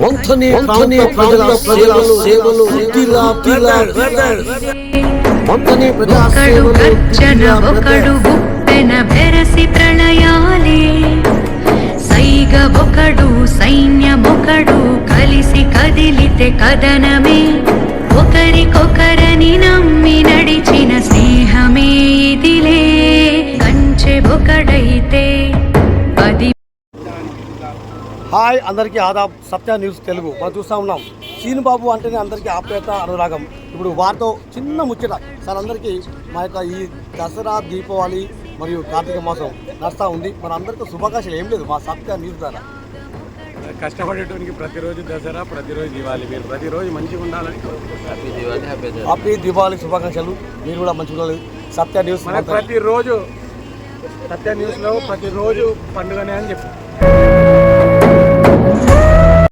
వంతని వంతని ప్రజల ప్రజల సేవలు వృద్ధిలా పిల్ల వంతని ప్రజా ఒకడు సేవలు గర్జన ఒకడు గుప్పెన బెరసి ప్రళయాలే. సైగ ఒకడు సైన్యమొకడు కలిసి కదిలితే కదనమే ఒకరికొకరని హాయ్ అందరికీ ఆదాబ్ సత్య న్యూస్ తెలుగు. మనం చూస్తూ ఉన్నాం. సీనుబాబు అంటేనే అందరికీ ఆప్యాయత అనురాగం. ఇప్పుడు వారితో చిన్న ముచ్చట. సార్ అందరికీ మా యొక్క ఈ దసరా దీపావళి మరియు కార్తీక మాసం నడుస్తూ ఉంది. మన అందరికీ శుభాకాంక్షలు ఏం లేదు మా సత్య న్యూస్ ద్వారా. కష్టపడేటానికి ప్రతిరోజు దసరా ప్రతిరోజు దివాళి మీరు ప్రతిరోజు మంచిగా ఉండాలని. హ్యాపీ దీపావళి శుభాకాంక్షలు. మీరు కూడా మంచిగా ఉండాలి. సత్య న్యూస్ ప్రతిరోజు సత్య న్యూస్లో ప్రతిరోజు పండుగనే అని చెప్పి.